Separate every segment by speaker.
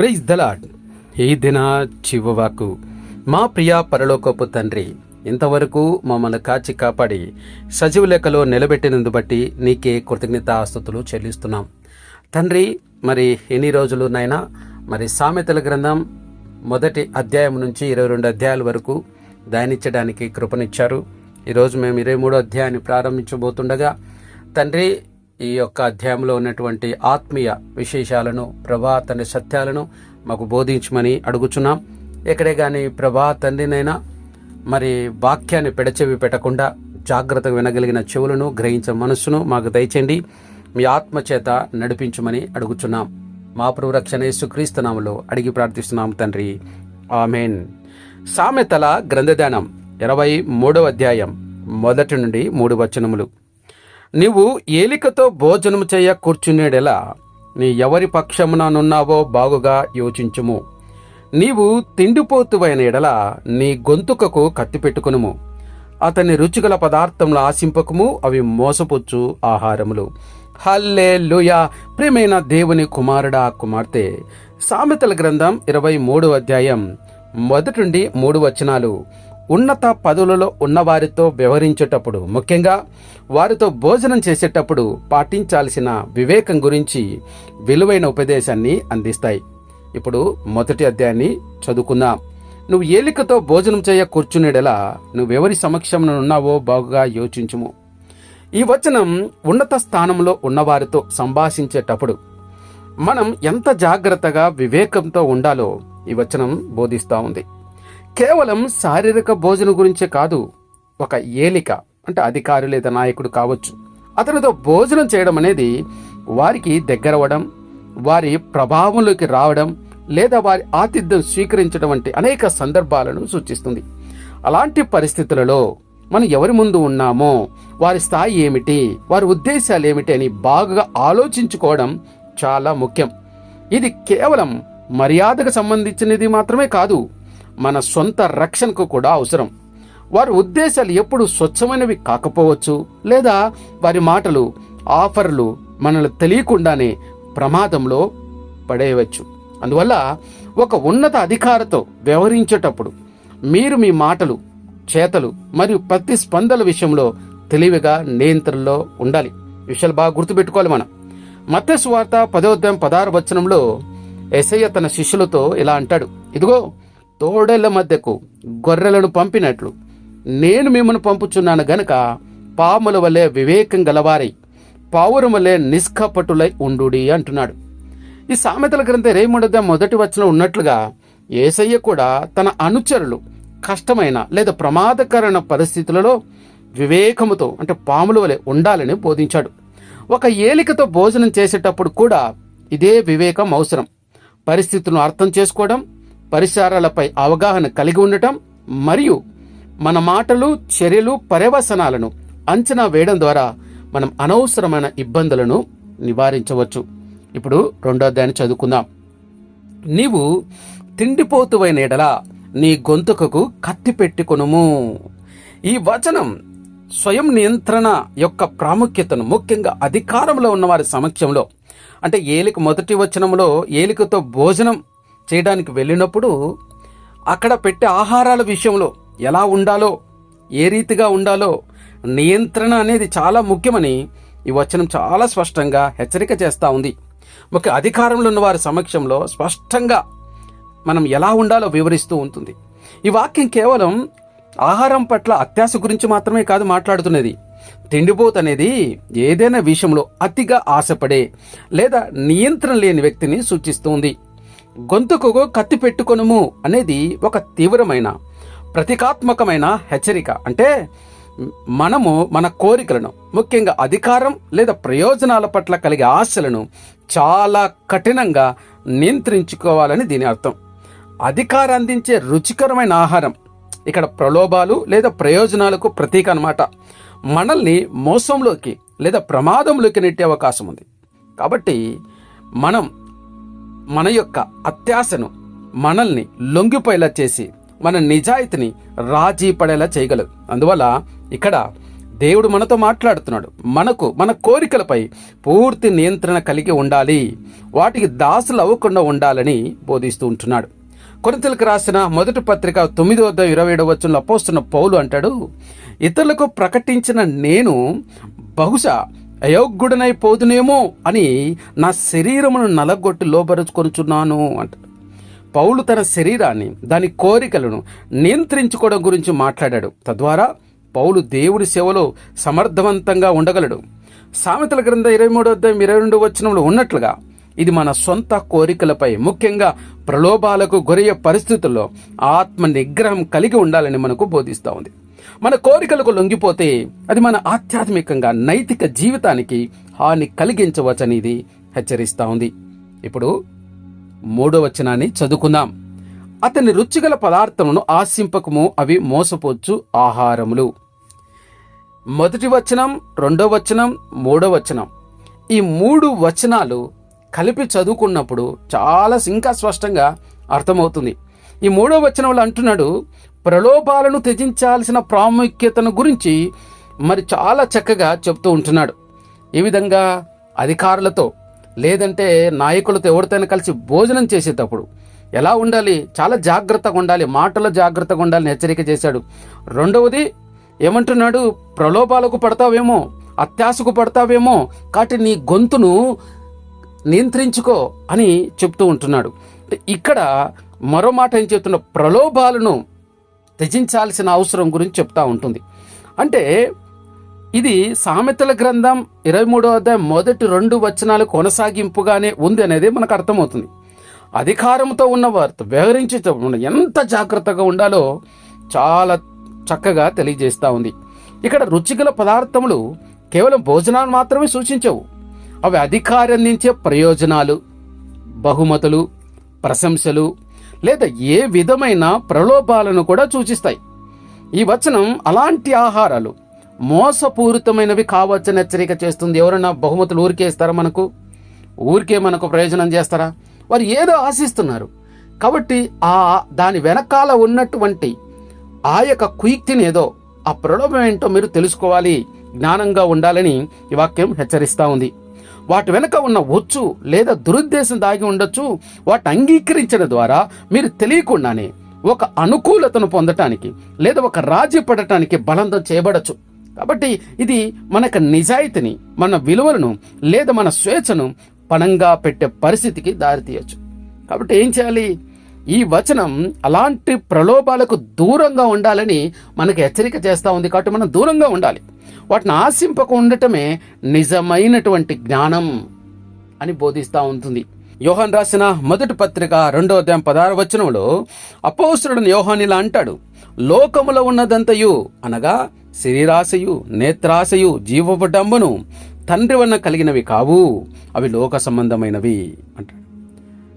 Speaker 1: Praise the Lord ఈ దిన చివవాకు మా ప్రియ పరలోకపు తండ్రి ఇంతవరకు మమ్మల్ని కాచి కాపాడి సజీవ లెక్కలో నిలబెట్టినందు బట్టి నీకే కృతజ్ఞత ఆస్తుతులు చెల్లిస్తున్నాం. తండ్రి మరి ఎన్ని రోజులు నైనా మరి సామెతల గ్రంథం మొదటి అధ్యాయం నుంచి ఇరవై రెండు అధ్యాయాల వరకు ధ్యానించడానికి కృపనిచ్చారు. ఈరోజు మేము ఇరవై మూడో అధ్యాయాన్ని ప్రారంభించబోతుండగా తండ్రి ఈ యొక్క అధ్యాయంలో ఉన్నటువంటి ఆత్మీయ విశేషాలను ప్రభా తండ్రి సత్యాలను మాకు బోధించమని అడుగుచున్నాం. ఎక్కడే కానీ ప్రభా తండ్రినైనా మరి వాక్యాన్ని పెడచెవి పెట్టకుండా జాగ్రత్తగా వినగలిగిన చెవులను గ్రహించే మనస్సును మాకు దయచేయండి. మీ ఆత్మ చేత నడిపించమని అడుగుచున్నాం. మా ప్రభురక్షణ యేసుక్రీస్తునాములో అడిగి ప్రార్థిస్తున్నాం తండ్రి. ఆమెన్. సామెతల గ్రంథదానం ఇరవై మూడవ అధ్యాయం మొదటి నుండి మూడు వచనములు. నీవు ఏలికతో భోజనము చేయ కూర్చునేడెలా? నీ ఎవరి పక్షముననున్నావో బాగుగా యోచించుము. నీవు తిండిపోతువైన ఎడల నీ గొంతుకకు కత్తి పెట్టుకునుము. అతని రుచిగల పదార్థములు ఆశింపకము అవి మోసపుచ్చు ఆహారములు. హల్లే లుయా ప్రియమైన దేవుని కుమారుడా కుమార్తె! సామెతల గ్రంథం ఇరవై మూడు అధ్యాయం మొదటి నుండి మూడు వచనాలు. ఉన్నత పదవులలో ఉన్నవారితో వ్యవహరించేటప్పుడు ముఖ్యంగా వారితో భోజనం చేసేటప్పుడు పాటించాల్సిన వివేకం గురించి విలువైన ఉపదేశాన్ని అందిస్తాయి. ఇప్పుడు మొదటి అధ్యాయాన్ని చదువుకుందాం. నువ్వు ఏలికతో భోజనం చేయ కూర్చునేడలా నువ్వెవరి సమక్షంలో ఉన్నావో బాగుగా యోచించుము. ఈ వచనం ఉన్నత స్థానంలో ఉన్నవారితో సంభాషించేటప్పుడు మనం ఎంత జాగ్రత్తగా వివేకంతో ఉండాలో ఈ వచనం బోధిస్తూ ఉంది. కేవలం శారీరక భోజనం గురించే కాదు ఒక ఏలిక అంటే అధికారి లేదా నాయకుడు కావచ్చు. అతనితో భోజనం చేయడం అనేది వారికి దగ్గరవడం వారి ప్రభావంలోకి రావడం లేదా వారి ఆతిథ్యం స్వీకరించడం వంటి అనేక సందర్భాలను సూచిస్తుంది. అలాంటి పరిస్థితులలో మనం ఎవరి ముందు ఉన్నామో వారి స్థాయి ఏమిటి వారి ఉద్దేశాలు ఏమిటి అని బాగా ఆలోచించుకోవడం చాలా ముఖ్యం. ఇది కేవలం మర్యాదకు సంబంధించినది మాత్రమే కాదు మన సొంత రక్షణకు కూడా అవసరం. వారి ఉద్దేశాలు ఎప్పుడు స్వచ్ఛమైనవి కాకపోవచ్చు లేదా వారి మాటలు ఆఫర్లు మనల్ని తెలియకుండానే ప్రమాదంలో పడేయవచ్చు. అందువల్ల ఒక ఉన్నత అధికారితో వ్యవహరించేటప్పుడు మీరు మీ మాటలు చేతలు మరియు ప్రతిస్పందల విషయంలో తెలివిగా నియంత్రణలో ఉండాలి. విషయాలు బాగా గుర్తుపెట్టుకోవాలి మనం. మత్స్సు వార్త పదోద్యం పదహారు వచనంలో ఎసయ్య తన శిష్యులతో ఇలా అంటాడు. ఇదిగో తోడేళ్ళ మధ్యకు గొర్రెలను పంపినట్లు నేను మిమ్మల్ని పంపుచున్నాను గనుక పాముల వలె వివేకం గలవారై పావురం వలె నిష్కపటులై ఉండుడి అంటున్నాడు. ఈ సామెతల గ్రంథ రేముడద మొదటి వచనం ఉన్నట్లుగా ఏసయ్య కూడా తన అనుచరులు కష్టమైన లేదా ప్రమాదకరమైన పరిస్థితులలో వివేకముతో అంటే పాముల వలె ఉండాలని బోధించాడు. ఒక ఏలికతో భోజనం చేసేటప్పుడు కూడా ఇదే వివేకం అవసరం. పరిస్థితులను అర్థం చేసుకోవడం పరిసరాలపై అవగాహన కలిగి ఉండటం మరియు మన మాటలు చర్యలు పర్యవసనాలను అంచనా వేయడం ద్వారా మనం అనవసరమైన ఇబ్బందులను నివారించవచ్చు. ఇప్పుడు రెండో దాన్ని చదువుకుందాం. నీవు తిండిపోతువైన ఎడల నీ గొంతుకకు కత్తి పెట్టుకొనుము. ఈ వచనం స్వయం నియంత్రణ యొక్క ప్రాముఖ్యతను ముఖ్యంగా అధికారంలో ఉన్నవారి సమక్షంలో అంటే ఏలిక మొదటి వచనంలో ఏలికతో భోజనం చేయడానికి వెళ్ళినప్పుడు అక్కడ పెట్టే ఆహారాల విషయంలో ఎలా ఉండాలో ఏ రీతిగా ఉండాలో నియంత్రణ అనేది చాలా ముఖ్యమని ఈ వచనం చాలా స్పష్టంగా హెచ్చరిక చేస్తూ ఉంది. ముఖ్య అధికారంలో ఉన్న వారి సమక్షంలో స్పష్టంగా మనం ఎలా ఉండాలో వివరిస్తూ ఉంటుంది. ఈ వాక్యం కేవలం ఆహారం పట్ల అత్యాశ గురించి మాత్రమే కాదు మాట్లాడుతున్నది. తిండిపోతు అనేది ఏదైనా విషయంలో అతిగా ఆశపడే లేదా నియంత్రణ లేని వ్యక్తిని సూచిస్తుంది. గొంతుకు కత్తి పెట్టుకొనుము అనేది ఒక తీవ్రమైన ప్రతీకాత్మకమైన హెచ్చరిక. అంటే మనము మన కోరికలను ముఖ్యంగా అధికారం లేదా ప్రయోజనాల పట్ల కలిగే ఆశలను చాలా కఠినంగా నియంత్రించుకోవాలని దీని అర్థం. అధికారం అందించే రుచికరమైన ఆహారం ఇక్కడ ప్రలోభాలు లేదా ప్రయోజనాలకు ప్రతీక అన్నమాట. మనల్ని మోసంలోకి లేదా ప్రమాదంలోకి నెట్టే అవకాశం ఉంది. కాబట్టి మనం మన యొక్క అత్యాశను మనల్ని లొంగిపోయేలా చేసి మన నిజాయితీని రాజీ పడేలా చేయగలదు. అందువల్ల ఇక్కడ దేవుడు మనతో మాట్లాడుతున్నాడు. మనకు మన కోరికలపై పూర్తి నియంత్రణ కలిగి ఉండాలి. వాటికి దాసులు అవ్వకుండా ఉండాలని బోధిస్తూ ఉంటున్నాడు. కొరింతలకు రాసిన మొదటి పత్రిక తొమ్మిది వద్ద ఇరవై ఏడవ వచ్చంలో అపోస్తున్న పౌలు అంటాడు ఇతరులకు ప్రకటించిన నేను బహుశా అయోగ్యుడనై పోదునేమో అని నా శరీరమును నలగొట్టి లోపరుచుకొనుచున్నాను అంటాడు పౌలు తన శరీరాన్ని దాని కోరికలను నియంత్రించుకోవడం గురించి మాట్లాడాడు. తద్వారా పౌలు దేవుడి సేవలో సమర్థవంతంగా ఉండగలడు. సామెతల గ్రంథ ఇరవై మూడో అధ్యాయం ఇరవై రెండు వచనంలో ఉన్నట్లుగా ఇది మన సొంత కోరికలపై ముఖ్యంగా ప్రలోభాలకు గురయ్యే పరిస్థితుల్లో ఆత్మ నిగ్రహం కలిగి ఉండాలని మనకు బోధిస్తూ ఉంది. మన కోరికలకు లొంగిపోతే అది మన ఆధ్యాత్మికంగా నైతిక జీవితానికి హాని కలిగించవచ్చనేది హెచ్చరిస్తూ ఉంది. ఇప్పుడు మూడో వచనాన్ని చదువుకుందాం. అతని రుచిగల పదార్థములను ఆశింపకము అవి మోసపోచ్చు ఆహారములు. మొదటి వచనం రెండో వచనం మూడో వచనం. ఈ మూడు వచనాలు కలిపి చదువుకున్నప్పుడు చాలా ఇంకా స్పష్టంగా అర్థమవుతుంది. ఈ మూడో వచనంలో అంటున్నాడు ప్రలోభాలను త్యజించాల్సిన ప్రాముఖ్యతను గురించి మరి చాలా చక్కగా చెప్తూ ఉంటున్నాడు. ఈ విధంగా అధికారులతో లేదంటే నాయకులతో ఎవరితోనైనా కలిసి భోజనం చేసేటప్పుడు ఎలా ఉండాలి? చాలా జాగ్రత్తగా ఉండాలి. మాటలో జాగ్రత్తగా ఉండాలని హెచ్చరిక చేశాడు. రెండవది ఏమంటున్నాడు? ప్రలోభాలకు పడతావేమో అత్యాశకు పడతావేమో కాబట్టి నీ గొంతును నియంత్రించుకో అని చెప్తూ ఉంటున్నాడు. ఇక్కడ మరో మాట ఏం చెప్తున్నా ప్రలోభాలను త్యజించాల్సిన అవసరం గురించి చెప్తా ఉంటుంది. అంటే ఇది సామెతల గ్రంథం ఇరవై మూడో అధ్యాయం మొదటి రెండు వచనాలు కొనసాగింపుగానే ఉంది అనేది మనకు అర్థమవుతుంది. అధికారంతో ఉన్నవారితో వ్యవహరించేటప్పుడు ఎంత జాగ్రత్తగా ఉండాలో చాలా చక్కగా తెలియజేస్తూ ఉంది. ఇక్కడ రుచిగల పదార్థములు కేవలం భోజనాలు మాత్రమే సూచించవు. అవి అధికారం అందించే ప్రయోజనాలు బహుమతులు ప్రశంసలు లేదా ఏ విధమైన ప్రలోభాలను కూడా సూచిస్తాయి. ఈ వచనం అలాంటి ఆహారాలు మోసపూరితమైనవి కావచ్చని హెచ్చరిక చేస్తుంది. ఎవరైనా బహుమతులు ఊరికే ఇస్తారా మనకు? ఊరికే మనకు ప్రయోజనం చేస్తారా? వారు ఏదో ఆశిస్తున్నారు. కాబట్టి ఆ దాని వెనకాల ఉన్నటువంటి ఆ యొక్క కుయుక్తిని ఏదో ఆ ప్రలోభం ఏంటో మీరు తెలుసుకోవాలి జ్ఞానంగా ఉండాలని ఈ వాక్యం హెచ్చరిస్తూ ఉంది. వాటి వెనుక ఉన్న వచ్చు లేదా దురుద్దేశం దాగి ఉండొచ్చు. వాటి అంగీకరించడం ద్వారా మీరు తెలియకుండానే ఒక అనుకూలతను పొందటానికి లేదా ఒక రాజీ పడటానికి బలంతం చేయబడచ్చు. కాబట్టి ఇది మనకు నిజాయితీని మన విలువలను లేదా మన స్వేచ్ఛను పణంగా పెట్టే పరిస్థితికి దారితీయచ్చు. కాబట్టి ఏం చేయాలి? ఈ వచనం అలాంటి ప్రలోభాలకు దూరంగా ఉండాలని మనకు హెచ్చరిక చేస్తూ ఉంది కాబట్టి మనం దూరంగా ఉండాలి. వాటిని ఆశింపక ఉండటమే నిజమైనటువంటి జ్ఞానం అని బోధిస్తూ ఉంటుంది. యోహాన్ రాసిన మొదటి పత్రిక రెండో అధ్యాయం పదహారు వచనంలో అపోస్తుడు యోహాన్ ఇలా అంటాడు లోకములో ఉన్నదంతయు అనగా శరీరాశయు నేత్రాశయు జీవపడంబను తండ్రి వలన కలిగినవి కావు అవి లోక సంబంధమైనవి అంటాడు.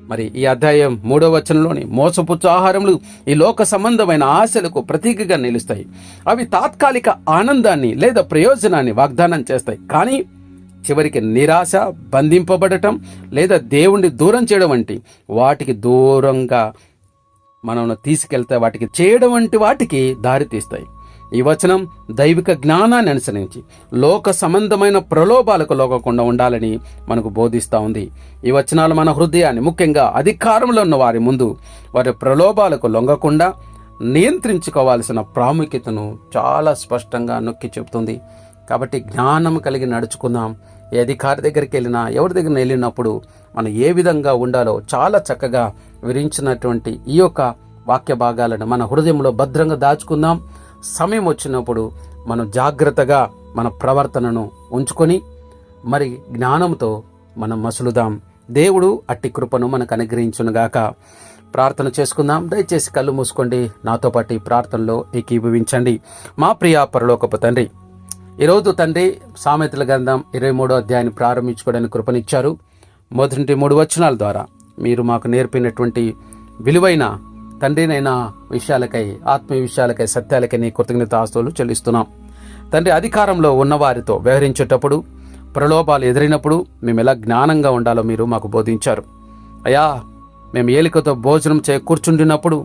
Speaker 1: మరి ఈ అధ్యాయం మూడో వచనంలోని మోసపుచ్చు ఆహారములు ఈ లోక సంబంధమైన ఆశలకు ప్రతీకగా నిలుస్తాయి. అవి తాత్కాలిక ఆనందాన్ని లేదా ప్రయోజనాన్ని వాగ్దానం చేస్తాయి. కానీ చివరికి నిరాశ బంధింపబడటం లేదా దేవుణ్ణి దూరం చేయడం వంటి వాటికి దూరంగా మనం తీసుకెళ్తే వాటికి చేయడం వంటి వాటికి దారితీస్తాయి ఈ వచనం దైవిక జ్ఞానాన్ని అనుసరించి లోక సంబంధమైన ప్రలోభాలకు లోకకుండా ఉండాలని మనకు బోధిస్తూ ఉంది. ఈ వచనాలు మన హృదయాన్ని ముఖ్యంగా అధికారంలో ఉన్న వారి ముందు వారి ప్రలోభాలకు లొంగకుండా నియంత్రించుకోవాల్సిన ప్రాముఖ్యతను చాలా స్పష్టంగా నొక్కి చెబుతుంది. కాబట్టి జ్ఞానం కలిగి నడుచుకుందాం. ఏ అధికారి దగ్గరికి వెళ్ళినా ఎవరి దగ్గర వెళ్ళినప్పుడు మనం ఏ విధంగా ఉండాలో చాలా చక్కగా వివరించినటువంటి ఈ యొక్క వాక్య భాగాలను మన హృదయంలో భద్రంగా దాచుకుందాం. సమయం వచ్చినప్పుడు మనం జాగ్రత్తగా మన ప్రవర్తనను ఉంచుకొని మరి జ్ఞానంతో మనం మసులుదాం. దేవుడు అట్టి కృపను మనకు అనుగ్రహించునుగాక. ప్రార్థన చేసుకుందాం. దయచేసి కళ్ళు మూసుకోండి. నాతో పాటు ఈ ప్రార్థనలో ఏకీభవించండి. మా ప్రియ పరలోకపు తండ్రి ఈరోజు తండ్రి సామెతల గ్రంథం ఇరవై మూడో అధ్యాయాన్ని ప్రారంభించుకోవడానికి కృపనిచ్చారు. మొదటి మూడు వచనాల ద్వారా మీరు మాకు నేర్పినటువంటి విలువైన తండ్రినైనా విషయాలకై ఆత్మీయ విషయాలకై సత్యాలకై నీ కృతజ్ఞత ఆస్తులు చెల్లిస్తున్నాం. తండ్రి అధికారంలో ఉన్నవారితో వ్యవహరించేటప్పుడు ప్రలోభాలు ఎదిరినప్పుడు మేము ఎలా జ్ఞానంగా ఉండాలో మీరు మాకు బోధించారు. అయ్యా మేము ఏలికతో భోజనం చే కూర్చుండినప్పుడు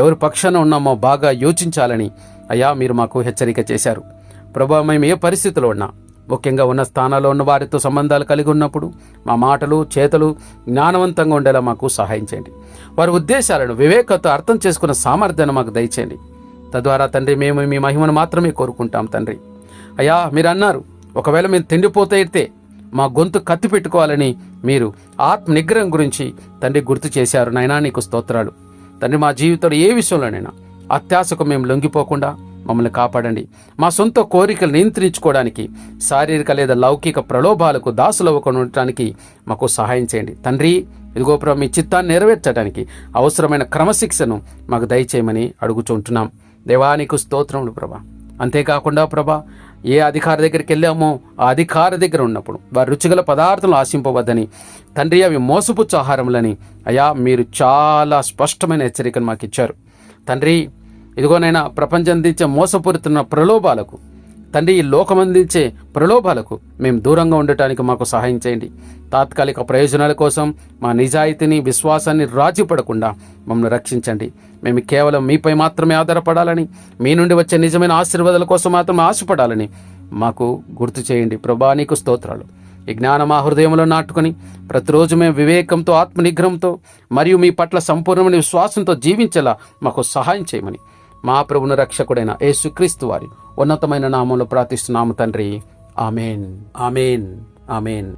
Speaker 1: ఎవరి పక్షాన ఉన్నామో బాగా యోచించాలని అయ్యా మీరు మాకు హెచ్చరిక చేశారు. ప్రభా మేము ఏ పరిస్థితిలో ఉన్నా ముఖ్యంగా ఉన్న స్థానాల్లో ఉన్న వారితో సంబంధాలు కలిగి ఉన్నప్పుడు మా మాటలు చేతలు జ్ఞానవంతంగా ఉండేలా మాకు సహాయం చేయండి. వారి ఉద్దేశాలను వివేకతో అర్థం చేసుకున్న సామర్థ్యాన్ని మాకు దయచేయండి. తద్వారా తండ్రి మేము మీ మహిమను మాత్రమే కోరుకుంటాం తండ్రి. అయ్యా మీరు అన్నారు ఒకవేళ మేము తిండిపోతే అయితే మా గొంతు కత్తి పెట్టుకోవాలని మీరు ఆత్మ నిగ్రహం గురించి తండ్రి గుర్తు చేశారు. నాయనా నీకు స్తోత్రాలు. తండ్రి మా జీవితంలో ఏ విషయంలోనైనా అత్యాశకు మేము లొంగిపోకుండా మమ్మల్ని కాపాడండి. మా సొంత కోరికలు నియంత్రించుకోవడానికి శారీరక లేదా లౌకిక ప్రలోభాలకు దాసులవ్వకుండా ఉండటానికి మాకు సహాయం చేయండి. తండ్రి ఇదిగో ప్రభు మీ చిత్తాన్ని నెరవేర్చడానికి అవసరమైన క్రమశిక్షను మాకు దయచేయమని అడుగుచుంటున్నాం దేవానికి స్తోత్రములు ప్రభా. అంతేకాకుండా ప్రభా ఏ అధికారి దగ్గరికి వెళ్ళామో ఆ అధికారి దగ్గర ఉన్నప్పుడు వారి రుచిగల పదార్థాలు ఆశింపవద్దని తండ్రి అవి మోసపుచ్చు ఆహారములని అయా మీరు చాలా స్పష్టమైన హెచ్చరికను మాకు ఇచ్చారు తండ్రి ఇదిగోనైనా ప్రపంచం అందించే మోసపూరితున్న ప్రలోభాలకు తండ్రి ఈ లోకం అందించే ప్రలోభాలకు మేము దూరంగా ఉండటానికి మాకు సహాయం చేయండి. తాత్కాలిక ప్రయోజనాల కోసం మా నిజాయితీని విశ్వాసాన్ని రాజీ పడకుండా మమ్మల్ని రక్షించండి. మేము కేవలం మీపై మాత్రమే ఆధారపడాలని మీ నుండి వచ్చే నిజమైన ఆశీర్వాదాల కోసం మాత్రమే ఆశపడాలని మాకు గుర్తు చేయండి. ప్రభా నీకు స్తోత్రాలు. ఈ జ్ఞానం మా హృదయంలో నాటుకొని ప్రతిరోజు మేము వివేకంతో ఆత్మనిగ్రహంతో మరియు మీ పట్ల సంపూర్ణమైన విశ్వాసంతో జీవించేలా మాకు సహాయం చేయమని మా ప్రభుని రక్షకుడైన యేసుక్రీస్తు వారి ఉన్నతమైన నామంలో ప్రార్థిస్తున్నాము తండ్రి. ఆమెన్. ఆమెన్. ఆమెన్.